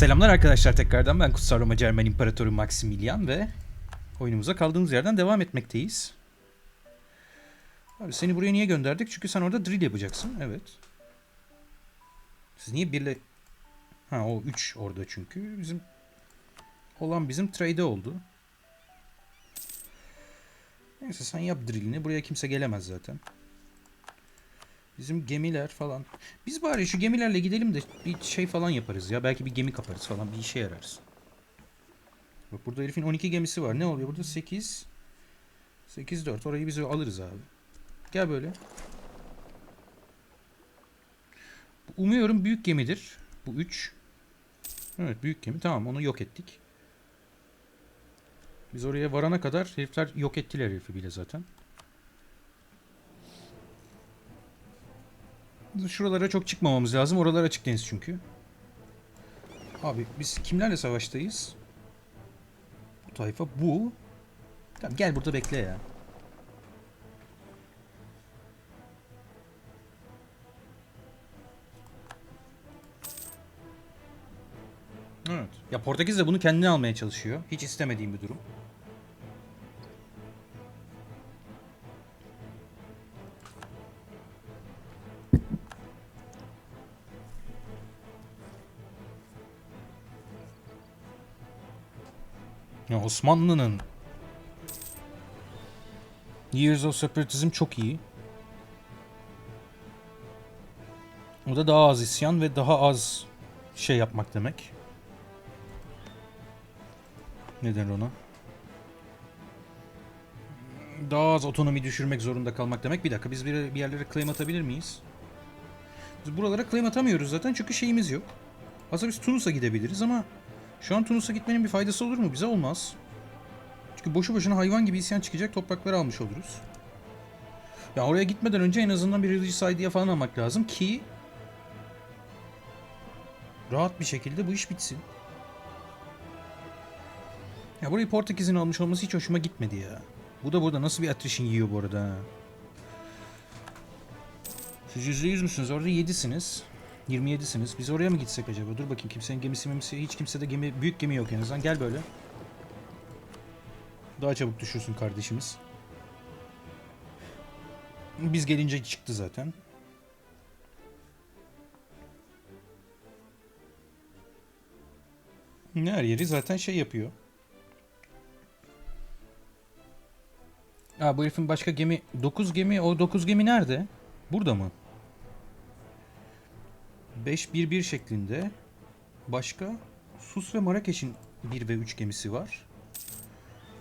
Selamlar arkadaşlar tekrardan ben Kutsal Roma Cermen İmparatoru Maximilian ve oyunumuza kaldığımız yerden devam etmekteyiz. Abi seni buraya niye gönderdik? Çünkü sen orada drill yapacaksın. Evet. Siz niye birle... Ha o 3 orada çünkü. Bizim olan bizim trade oldu. Neyse sen yap drillini. Buraya kimse gelemez zaten. Bizim gemiler falan. Biz bari şu gemilerle gidelim de bir şey falan yaparız ya. Belki bir gemi kaparız falan. Bir işe yararız. Bak burada herifin 12 gemisi var. Ne oluyor burada? 8 8 4. Orayı biz alırız abi. Gel böyle. Umuyorum büyük gemidir. Bu 3. Evet büyük gemi. Tamam onu yok ettik. Biz oraya varana kadar herifler yok ettiler herifi bile zaten. Şuralara çok çıkmamamız lazım. Oralar açık deniz çünkü. Abi biz kimlerle savaştayız? Bu tayfa bu. Tamam gel burada bekle ya. Ya Portekiz de bunu kendine almaya çalışıyor. Hiç istemediğim bir durum. Ya Osmanlı'nın Years of Separatism çok iyi. O da daha az isyan ve daha az şey yapmak demek. Ne denir ona? Daha az otonomi düşürmek zorunda kalmak demek. Bir dakika biz bir, bir yerlere claim atabilir miyiz? Biz buralara claim atamıyoruz zaten çünkü şeyimiz yok. Aslında biz Tunus'a gidebiliriz ama şu an Tunus'a gitmenin bir faydası olur mu? Bize olmaz. Çünkü boşu boşuna hayvan gibi isyan çıkacak toprakları almış oluruz. Ya oraya gitmeden önce en azından bir religious idea falan almak lazım ki rahat bir şekilde bu iş bitsin. Ya burayı Portekiz'in almış olması hiç hoşuma gitmedi ya. Bu da burada nasıl bir attrition yiyor bu arada ha. Siz %100 müsünüz? Orada 7'siniz. 27'siniz. Biz oraya mı gitsek acaba? Dur bakayım kimsenin gemisi memisi hiç kimsede gemi büyük gemi yok en azından. Gel böyle. Daha çabuk düşürsün kardeşimiz. Biz gelince çıktı zaten. Her yeri zaten şey yapıyor. Aa bu herifin başka gemi 9 gemi o 9 gemi nerede? Burada mı? 5-1-1 şeklinde. Başka? Sus ve Marrakeş'in 1 ve 3 gemisi var.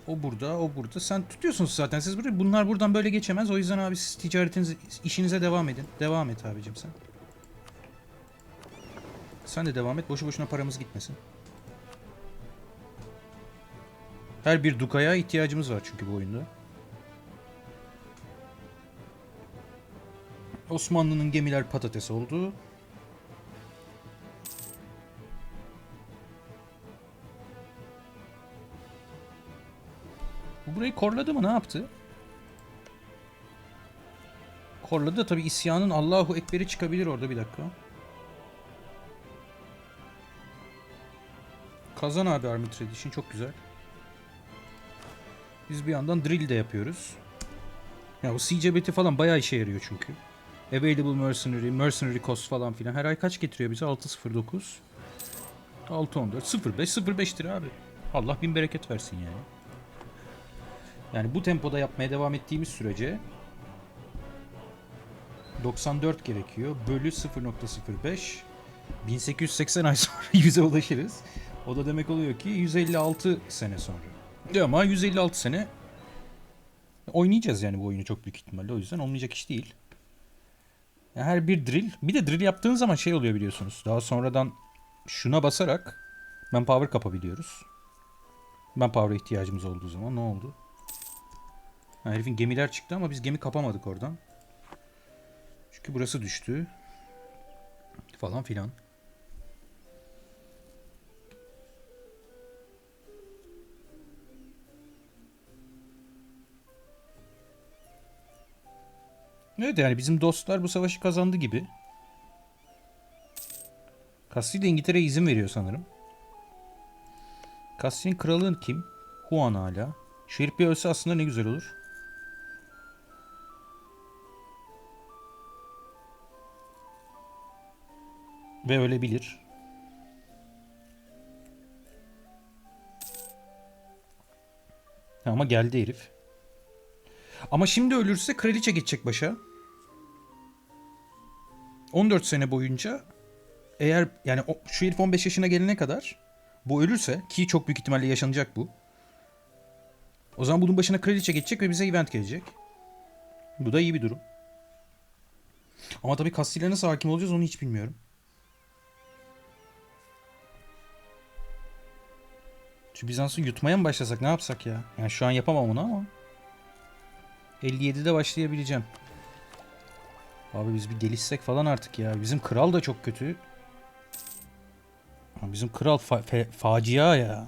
O burada, o burada. Sen tutuyorsunuz zaten siz burayı. Bunlar buradan böyle geçemez. O yüzden abi siz ticaretiniz, işinize devam edin. Devam et abicim sen. Sen de devam et. Boşu boşuna paramız gitmesin. Her bir dukaya ihtiyacımız var çünkü bu oyunda. Osmanlı'nın gemiler patates oldu. Bu burayı korladı mı? Ne yaptı? Korladı da tabi isyanın Allahu Ekber'i çıkabilir orada bir dakika. Kazan abi Army Tradition çok güzel. Biz bir yandan drill de yapıyoruz. Ya bu CCBT falan bayağı işe yarıyor çünkü. Available Mercenary, Mercenary Cost falan filan. Her ay kaç getiriyor bize? 609. 614. 05 05'tir abi. Allah bin bereket versin yani. Yani bu tempoda yapmaya devam ettiğimiz sürece 94 gerekiyor. Bölü 0.05 1880 ay sonra 100'e ulaşırız. O da demek oluyor ki 156 sene sonra. Ama 156 sene oynayacağız yani bu oyunu çok büyük ihtimalle. O yüzden olmayacak iş değil. Her bir drill. Bir de drill yaptığın zaman şey oluyor biliyorsunuz. Daha sonradan şuna basarak manpower kapabiliyoruz. Manpower ihtiyacımız olduğu zaman ne oldu? Ha, herifin gemiler çıktı ama biz gemi kapamadık oradan. Çünkü burası düştü. Falan filan. Evet yani bizim dostlar bu savaşı kazandı gibi. Castile İngiltere'ye izin veriyor sanırım. Castile'in kralı kim? Juan hala. Şu herif bir ölse aslında ne güzel olur. Ve ölebilir. Ama geldi herif. Ama şimdi ölürse kraliçe geçecek başa. 14 sene boyunca eğer yani o, şu herif 15 yaşına gelene kadar bu ölürse ki çok büyük ihtimalle yaşanacak bu. O zaman bunun başına kraliçe geçecek ve bize event gelecek. Bu da iyi bir durum. Ama tabii Castile'ye nasıl hakim olacağız onu hiç bilmiyorum. Şu Bizans'ı yutmaya mı başlasak ne yapsak ya? Yani şu an yapamam onu ama. 57'de başlayabileceğim. Abi biz bir gelişsek falan artık ya. Bizim kral da çok kötü. Bizim kral fa- facia ya.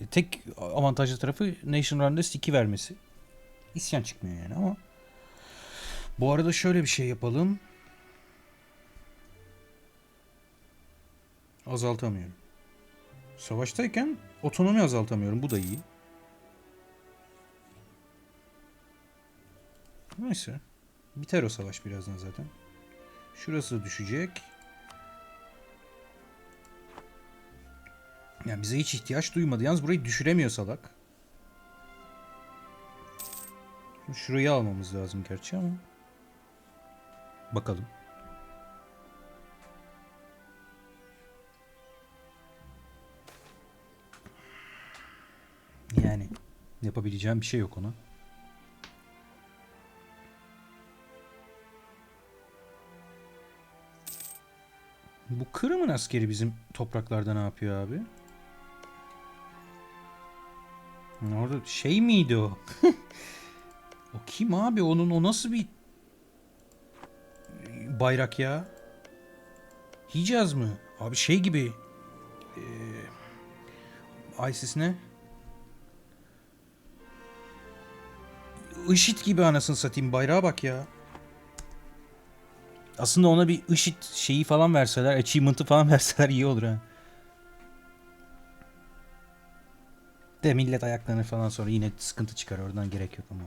E, Tek avantajlı tarafı Nation Round'da 2 vermesi. İsyan çıkmıyor yani ama. Bu arada şöyle bir şey yapalım. Azaltamıyorum. Savaştayken otonomi azaltamıyorum. Bu da iyi. Neyse. Biter o savaş birazdan zaten. Şurası düşecek. Yani bize hiç ihtiyaç duymadı. Yalnız burayı düşüremiyor salak. Şurayı almamız lazım gerçi ama. Bakalım. Yani yapabileceğim bir şey yok ona. Bu Kırım'ın askeri bizim topraklarda ne yapıyor abi? Orada şey miydi o? o kim abi? Onun o nasıl bir bayrak ya? Hicaz mı? Abi şey gibi. Ee, ISIS ne? IŞİD gibi anasını satayım bayrağa bak ya. Aslında ona bir IŞİD şeyi falan verseler, achievement'ı falan verseler iyi olur ha. De millet ayaklanır falan sonra yine sıkıntı çıkar oradan gerek yok ama.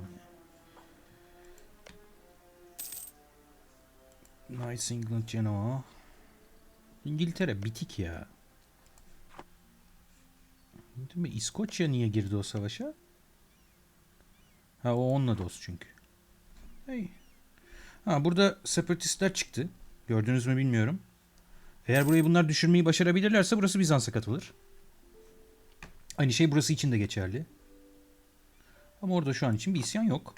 Nice England Genoa. İngiltere bitik ya. Değil mi? İskoçya niye girdi o savaşa? Ha o onunla dost çünkü. Hey. Ha burada separatistler çıktı. Gördünüz mü bilmiyorum. Eğer burayı bunlar düşürmeyi başarabilirlerse burası Bizans'a katılır. Aynı şey burası için de geçerli. Ama orada şu an için bir isyan yok.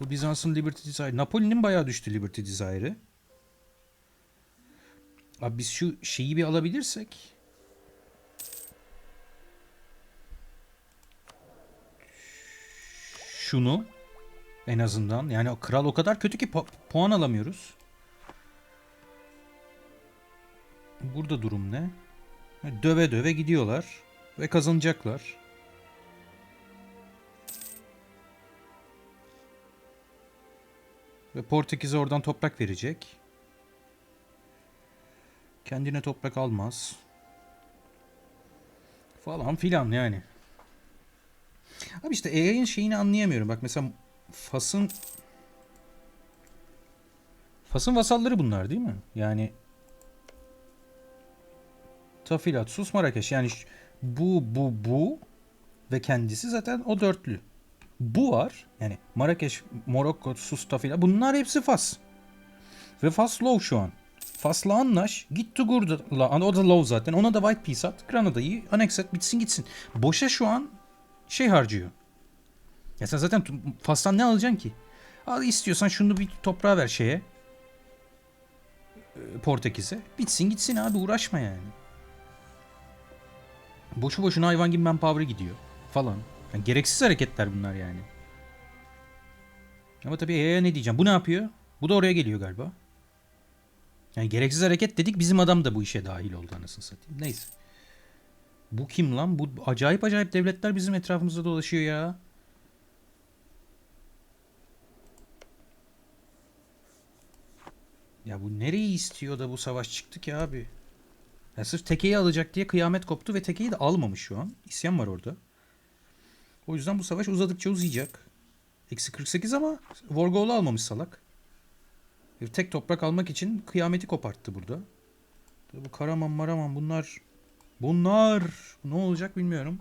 Bu Bizans'ın Liberty Desire. Napoli'nin bayağı düştü Liberty Desire'ı. Abi biz şu şeyi bir alabilirsek. Şunu. En azından. Yani o kral o kadar kötü ki pu- puan alamıyoruz. Burada durum ne? Döve döve gidiyorlar. Ve kazanacaklar. Ve Portekiz'e oradan toprak verecek. Kendine toprak almaz. Falan filan yani. Abi işte AI'nin şeyini anlayamıyorum. Bak mesela Fas'ın Fas'ın vasalları bunlar değil mi? Yani Tafilat, Sus, Marrakeş. Yani bu, bu, bu ve kendisi zaten o dörtlü. Bu var. Yani Marrakeş, Morokko, Sus, Tafilat. Bunlar hepsi Fas. Ve Fas low şu an. Fas'la anlaş. Git Tugur'la. O da low zaten. Ona da White Peace at. Granada'yı annex et. Bitsin gitsin. Boşa şu an şey harcıyor. Ya sen zaten Fas'tan ne alacaksın ki? Al istiyorsan şunu bir toprağa ver şeye. e, Portekiz'e. Bitsin gitsin abi uğraşma yani. Boşu boşuna hayvan gibi manpower'ı gidiyor falan. Yani gereksiz hareketler bunlar yani. Ama tabii EA'ya ne diyeceğim? Bu ne yapıyor? Bu da oraya geliyor galiba. Yani gereksiz hareket dedik bizim adam da bu işe dahil oldu anasını satayım. Neyse. Bu kim lan? Bu acayip acayip devletler bizim etrafımızda dolaşıyor ya. Ya bu nereyi istiyor da bu savaş çıktı ki abi? Ya sırf tekeyi alacak diye kıyamet koptu ve tekeyi de almamış şu an. İsyan var orada. O yüzden bu savaş uzadıkça uzayacak. Eksi 48 ama Vorgol'u almamış salak. Bir tek toprak almak için kıyameti koparttı burada. Bu Karaman Maraman bunlar bunlar ne olacak bilmiyorum.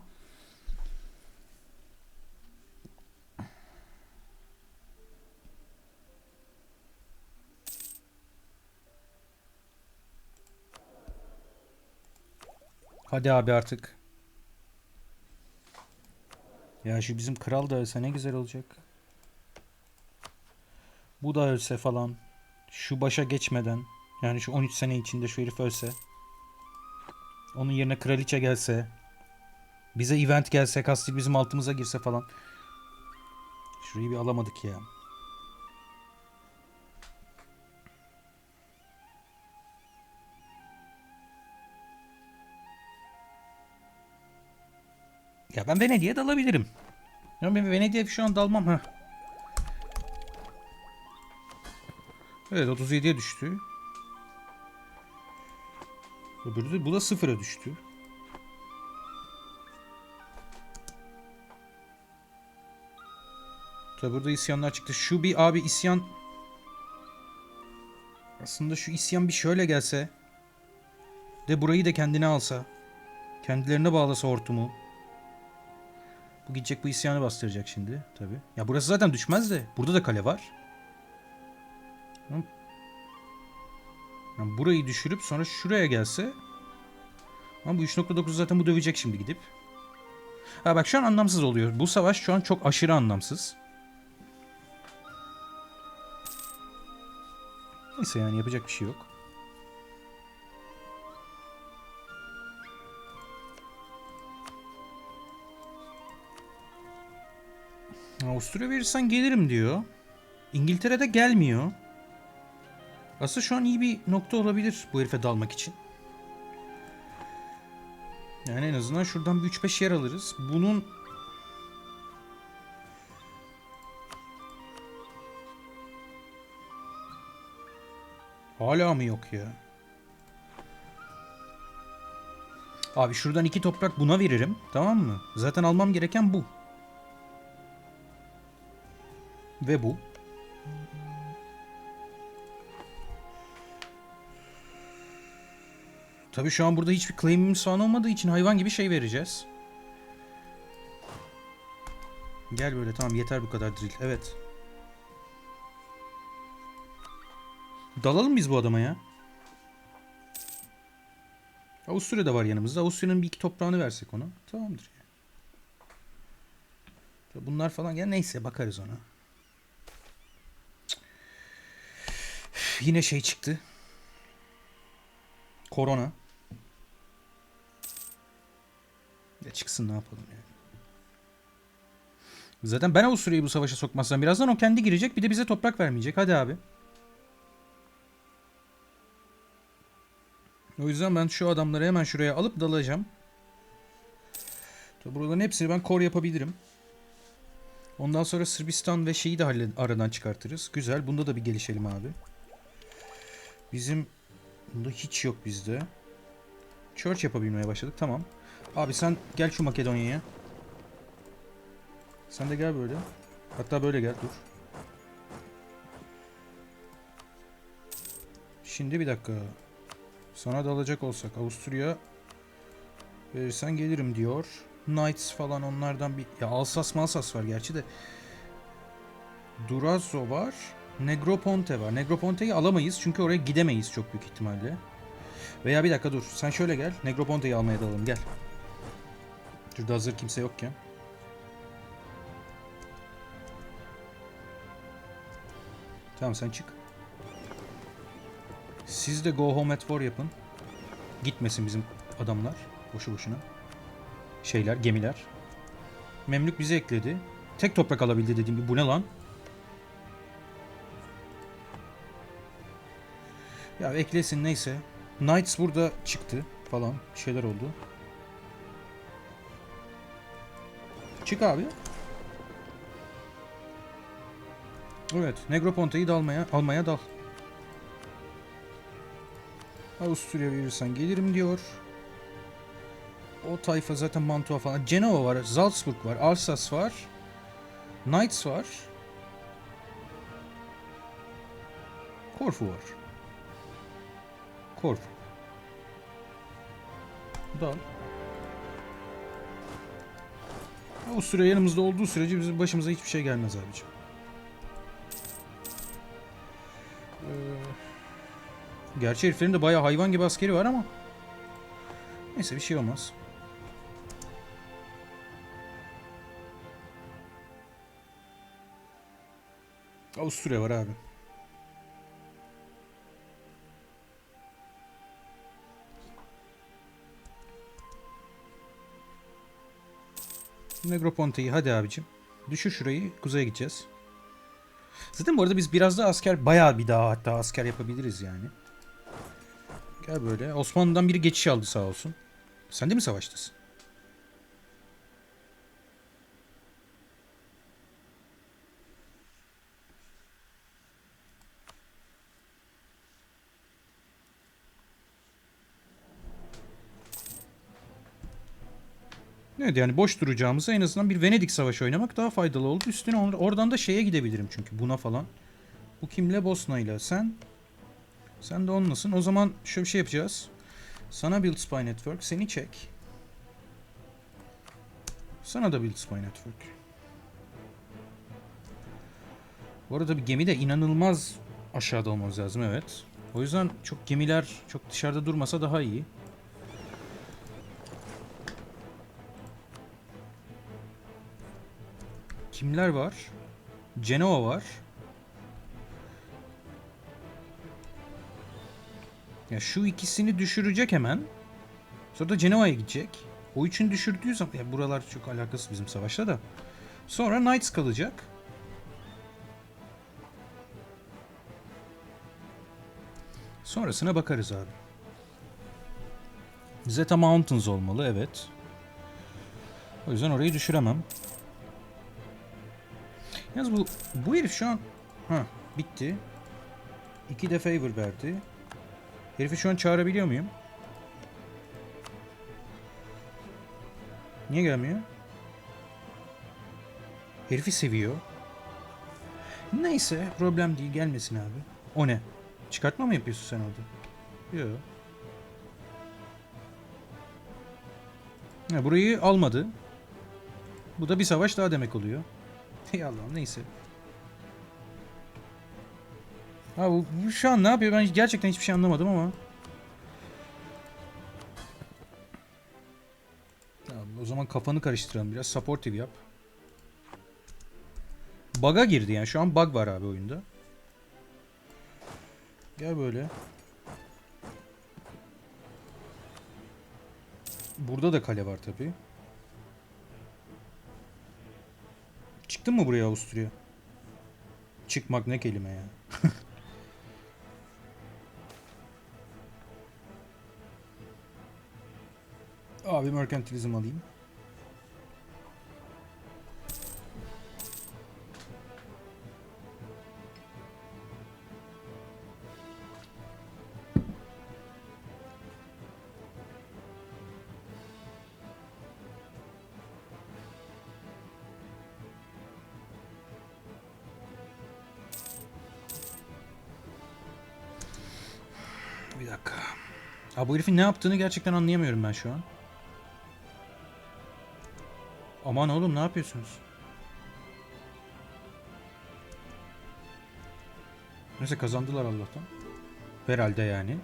Hadi abi artık. Ya şu bizim kral da ölse ne güzel olacak. Bu da ölse falan. Şu başa geçmeden. Yani şu 13 sene içinde şu herif ölse. Onun yerine kraliçe gelse. Bize event gelse. Kastil bizim altımıza girse falan. Şurayı bir alamadık ya. Ya ben Venedik'e dalabilirim. Ya ben Venedik'e şu an dalmam ha. Evet 37'ye düştü. Öbürü de bu da sıfıra düştü. Tabi burada isyanlar çıktı. Şu bir abi isyan... Aslında şu isyan bir şöyle gelse. De burayı da kendine alsa. Kendilerine bağlasa hortumu. Bu gidecek bu isyanı bastıracak şimdi tabi. Ya burası zaten düşmez de. Burada da kale var. Yani burayı düşürüp sonra şuraya gelse. Ama bu 3.9 zaten bu dövecek şimdi gidip. Ha bak şu an anlamsız oluyor. Bu savaş şu an çok aşırı anlamsız. Neyse yani yapacak bir şey yok. Avusturya verirsen gelirim diyor. İngiltere'de gelmiyor. Aslında şu an iyi bir nokta olabilir bu herife dalmak için. Yani en azından şuradan bir 3-5 yer alırız. Bunun Hala mı yok ya? Abi şuradan iki toprak buna veririm. Tamam mı? Zaten almam gereken bu. Ve bu. Tabii şu an burada hiçbir claim'imiz falan olmadığı için hayvan gibi şey vereceğiz. Gel böyle tamam yeter bu kadar drill. Evet. Dalalım biz bu adama ya. Avusturya da var yanımızda. Avusturya'nın bir iki toprağını versek ona. Tamamdır. Bunlar falan ya neyse bakarız ona. Yine şey çıktı. Korona. Ya çıksın ne yapalım yani. Zaten ben Avusturya'yı bu savaşa sokmazsam birazdan o kendi girecek bir de bize toprak vermeyecek. Hadi abi. O yüzden ben şu adamları hemen şuraya alıp dalacağım. Tabi buraların hepsini ben kor yapabilirim. Ondan sonra Sırbistan ve şeyi de aradan çıkartırız. Güzel. Bunda da bir gelişelim abi. Bizim bunda hiç yok bizde. Church yapabilmeye başladık. Tamam. Abi sen gel şu Makedonya'ya. Sen de gel böyle. Hatta böyle gel dur. Şimdi bir dakika. Sana da alacak olsak Avusturya verirsen gelirim diyor. Knights falan onlardan bir... Ya Alsas Malsas var gerçi de. Durazzo var. Negroponte var. Negroponte'yi alamayız çünkü oraya gidemeyiz çok büyük ihtimalle. Veya bir dakika dur. Sen şöyle gel. Negroponte'yi almaya dalalım. Gel. Şurada hazır kimse yokken. Tamam sen çık. Siz de go home at war yapın. Gitmesin bizim adamlar. Boşu boşuna. Şeyler, gemiler. Memlük bizi ekledi. Tek toprak alabildi dediğim gibi. Bu ne lan? Ya eklesin neyse. Knights burada çıktı falan. Bir şeyler oldu. Çık abi. Evet. Negroponte'yi da almaya, dal. Avusturya verirsen gelirim diyor. O tayfa zaten Mantua falan. Genova var, Salzburg var, Alsas var. Knights var. Korfu var. Korfu. Dal. Avusturya yanımızda olduğu sürece bizim başımıza hiçbir şey gelmez abicim. Ee, gerçi heriflerin de bayağı hayvan gibi askeri var ama neyse bir şey olmaz. Avusturya var abi. Negroponte'yi hadi abicim. Düşür şurayı. Kuzeye gideceğiz. Zaten bu arada biz biraz da asker bayağı bir daha hatta asker yapabiliriz yani. Gel böyle. Osmanlı'dan biri geçiş aldı sağ olsun. Sen de mi savaştasın? Evet yani boş duracağımıza en azından bir Venedik Savaşı oynamak daha faydalı oldu. Üstüne or- oradan da şeye gidebilirim çünkü buna falan. Bu kimle? Bosna'yla. Sen? Sen de onlasın. O zaman şöyle bir şey yapacağız. Sana Build Spy Network. Seni çek. Sana da Build Spy Network. Bu arada bir gemi de inanılmaz aşağıda olmamız lazım evet. O yüzden çok gemiler çok dışarıda durmasa daha iyi. Kimler var? Genova var. Ya şu ikisini düşürecek hemen. Sonra da Genova'ya gidecek. O üçünü düşürdüğü zaman... Ya buralar çok alakası bizim savaşla da. Sonra Knights kalacak. Sonrasına bakarız abi. Zeta Mountains olmalı evet. O yüzden orayı düşüremem. Yalnız bu bu herif şu an ha bitti. İki de favor verdi. Herifi şu an çağırabiliyor muyum? Niye gelmiyor? Herifi seviyor. Neyse problem değil gelmesin abi. O ne? Çıkartma mı yapıyorsun sen orada? Yok. Burayı almadı. Bu da bir savaş daha demek oluyor. Hey Allah'ım neyse. Ha bu, bu şu an ne yapıyor ben gerçekten hiçbir şey anlamadım ama. Tamam, o zaman kafanı karıştıralım biraz. Supportive yap. Bug'a girdi yani şu an bug var abi oyunda. Gel böyle. Burada da kale var tabii. Çıktın mı buraya Avusturya? Çıkmak ne kelime ya. Abi merkantilizm alayım. Bir dakika. Abi bu herifin ne yaptığını gerçekten anlayamıyorum ben şu an. Aman oğlum ne yapıyorsunuz? Neyse kazandılar Allah'tan. Herhalde yani.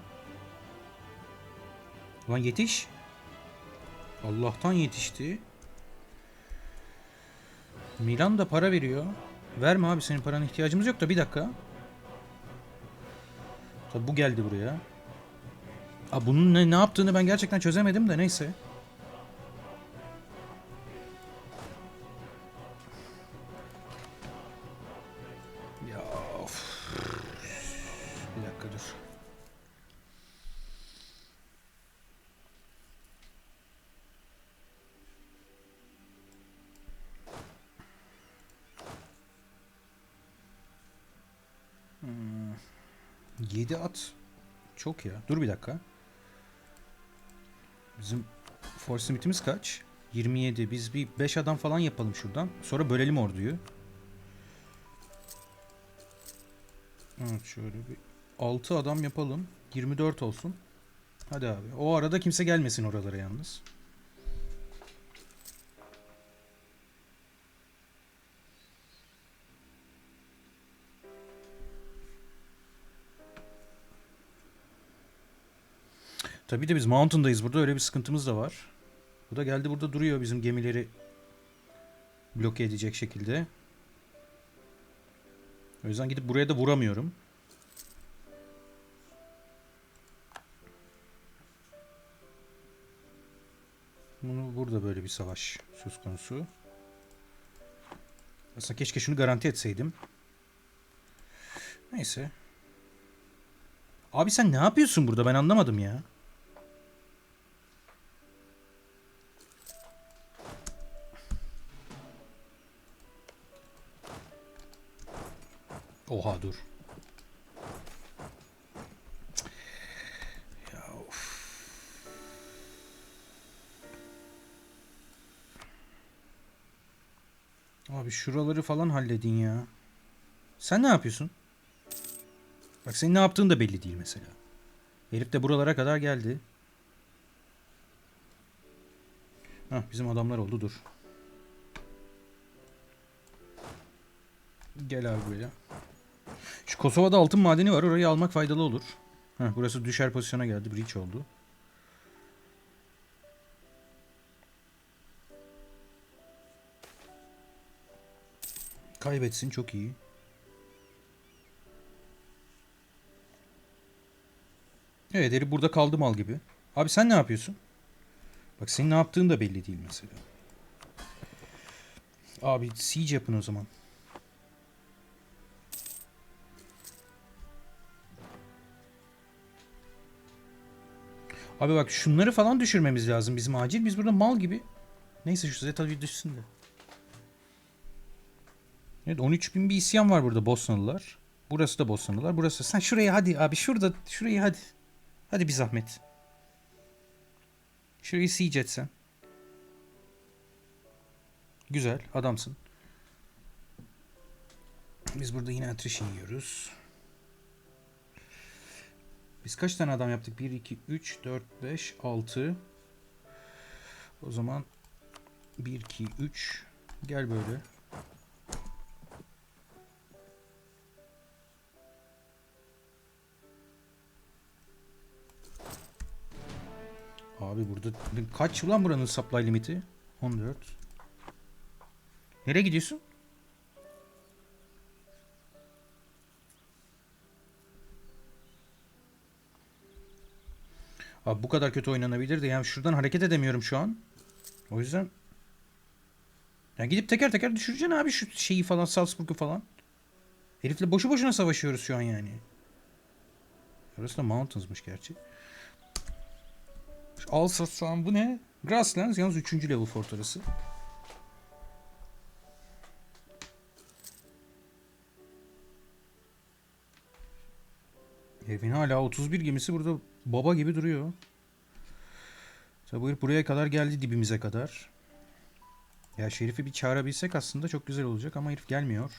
Lan yetiş. Allah'tan yetişti. Milan da para veriyor. Verme abi senin parana ihtiyacımız yok da bir dakika. Tabi bu geldi buraya. Aa, bunun ne, ne yaptığını ben gerçekten çözemedim de neyse. Ya of. Bir dakika dur. Hmm. 7 at Çok ya. Dur bir dakika. Bizim force limitimiz kaç? 27. Biz bir 5 adam falan yapalım şuradan. Sonra bölelim orduyu. Evet şöyle bir 6 adam yapalım. 24 olsun. Hadi abi. O arada kimse gelmesin oralara yalnız. Tabii de biz Mountain'dayız burada. Öyle bir sıkıntımız da var. Bu da geldi burada duruyor bizim gemileri bloke edecek şekilde. O yüzden gidip buraya da vuramıyorum. Bunu burada böyle bir savaş söz konusu. Aslında keşke şunu garanti etseydim. Neyse. Abi sen ne yapıyorsun burada? Ben anlamadım ya. Oha dur. Ya of. Abi şuraları falan halledin ya. Sen ne yapıyorsun? Bak senin ne yaptığın da belli değil mesela. Herif de buralara kadar geldi. Hah bizim adamlar oldu dur. Gel abi buraya. Şu Kosova'da altın madeni var. Orayı almak faydalı olur. Heh, burası düşer pozisyona geldi. Breach oldu. Kaybetsin çok iyi. Evet herif burada kaldı mal gibi. Abi sen ne yapıyorsun? Bak senin ne yaptığın da belli değil mesela. Abi siege yapın o zaman. Abi bak şunları falan düşürmemiz lazım bizim acil. Biz burada mal gibi. Neyse şu Zeta bir düşsün de. Evet 13 bin bir isyan var burada Bosnalılar. Burası da Bosnalılar. Burası sen şuraya hadi abi şurada şurayı hadi. Hadi bir zahmet. Şurayı siege etsen. Güzel adamsın. Biz burada yine attrition yiyoruz. Biz kaç tane adam yaptık? 1, 2, 3, 4, 5, 6. O zaman 1, 2, 3. Gel böyle. Abi burada kaç ulan buranın supply limiti? 14. Nereye gidiyorsun? Abi bu kadar kötü oynanabilirdi. Yani şuradan hareket edemiyorum şu an. O yüzden ya gidip teker teker düşüreceksin abi şu şeyi falan Salzburg'u falan. Herifle boşu boşuna savaşıyoruz şu an yani. Orası da Mountains'mış gerçi. Şu Alsace falan bu ne? Grasslands yalnız 3. level fort Evin hala 31 gemisi burada baba gibi duruyor. Tabi bu herif buraya kadar geldi dibimize kadar. Ya Şerif'i bir çağırabilsek aslında çok güzel olacak ama herif gelmiyor.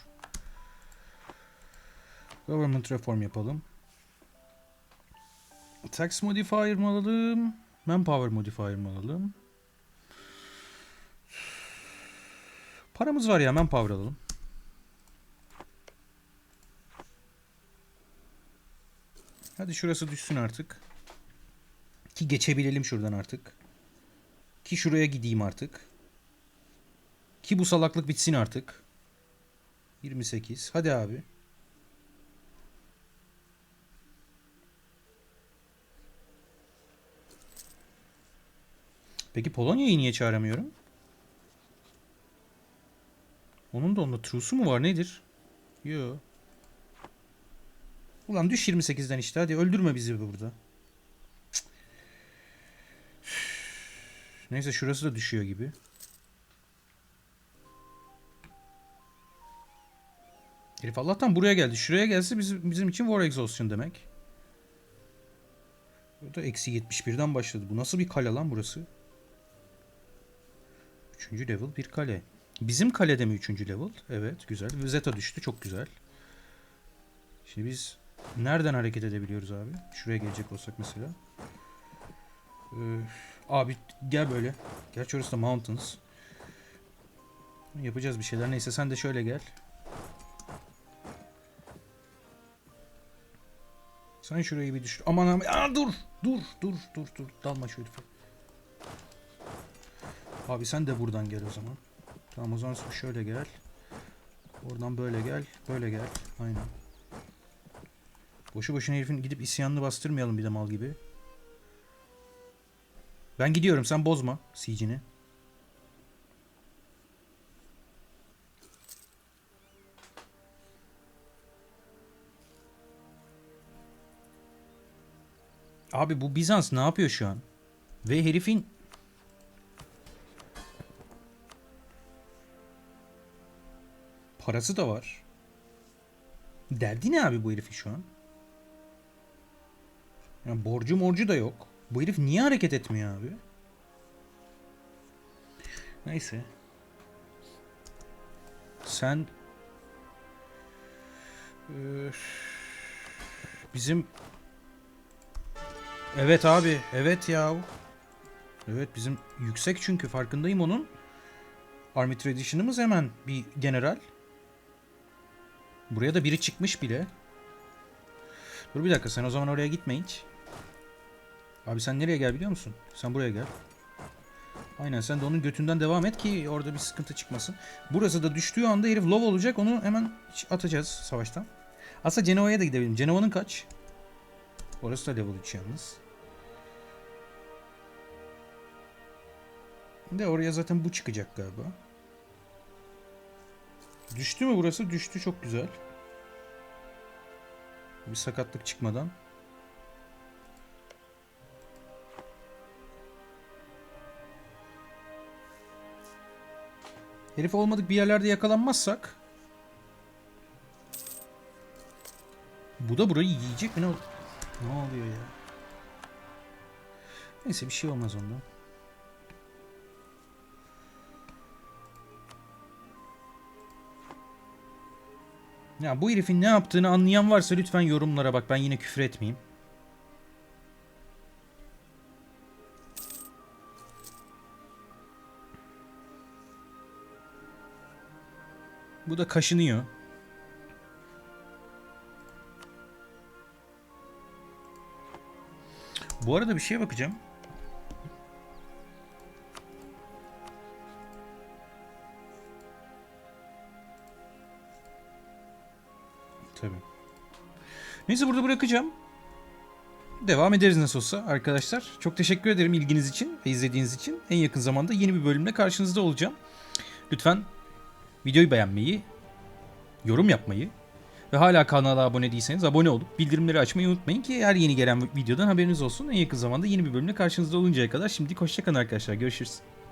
Government reform yapalım. Tax modifier mı alalım? Manpower modifier mı alalım? Paramız var ya manpower alalım. Hadi şurası düşsün artık. Ki geçebilelim şuradan artık. Ki şuraya gideyim artık. Ki bu salaklık bitsin artık. 28. Hadi abi. Peki Polonya'yı niye çağıramıyorum? Onun da onda truce'u mu var nedir? Yo. Ulan düş 28'den işte hadi öldürme bizi burada. Neyse şurası da düşüyor gibi. Herif Allah'tan buraya geldi. Şuraya gelse bizim, bizim için War Exhaustion demek. Burada eksi 71'den başladı. Bu nasıl bir kale lan burası? Üçüncü level bir kale. Bizim kalede mi üçüncü level? Evet güzel. Zeta düştü çok güzel. Şimdi biz nereden hareket edebiliyoruz abi? Şuraya gelecek olsak mesela. Ee, abi gel böyle. Gerçi orası da mountains. Yapacağız bir şeyler. Neyse sen de şöyle gel. Sen şurayı bir düşür. Aman aman. Aa, dur. Dur. Dur. Dur. Dur. Dalma şu herife. Abi sen de buradan gel o zaman. Tamam o zaman şöyle gel. Oradan böyle gel. Böyle gel. Aynen. Boşu boşuna herifin gidip isyanını bastırmayalım bir de mal gibi. Ben gidiyorum sen bozma siege'ini. Abi bu Bizans ne yapıyor şu an? Ve herifin parası da var. Derdi ne abi bu herifin şu an? Yani borcu morcu da yok. Bu herif niye hareket etmiyor abi? Neyse. Sen Üf. bizim Evet abi. Evet ya. Evet bizim yüksek çünkü farkındayım onun. Army Tradition'ımız hemen bir general. Buraya da biri çıkmış bile. Dur bir dakika sen o zaman oraya gitme hiç. Abi sen nereye gel biliyor musun? Sen buraya gel. Aynen sen de onun götünden devam et ki orada bir sıkıntı çıkmasın. Burası da düştüğü anda herif low olacak onu hemen atacağız savaştan. Aslında Cenova'ya da gidebilirim. Cenova'nın kaç? Orası da level 3 yalnız. De oraya zaten bu çıkacak galiba. Düştü mü burası? Düştü çok güzel. Bir sakatlık çıkmadan. Herif olmadık bir yerlerde yakalanmazsak Bu da burayı yiyecek mi ne Ne oluyor ya? Neyse bir şey olmaz ondan. Ya bu herifin ne yaptığını anlayan varsa lütfen yorumlara bak ben yine küfür etmeyeyim. Bu da kaşınıyor. Bu arada bir şeye bakacağım. Tabii. Neyse burada bırakacağım. Devam ederiz nasıl olsa arkadaşlar. Çok teşekkür ederim ilginiz için ve izlediğiniz için. En yakın zamanda yeni bir bölümle karşınızda olacağım. Lütfen videoyu beğenmeyi, yorum yapmayı ve hala kanala abone değilseniz abone olup bildirimleri açmayı unutmayın ki her yeni gelen videodan haberiniz olsun. En yakın zamanda yeni bir bölümle karşınızda oluncaya kadar şimdilik hoşçakalın arkadaşlar. Görüşürüz.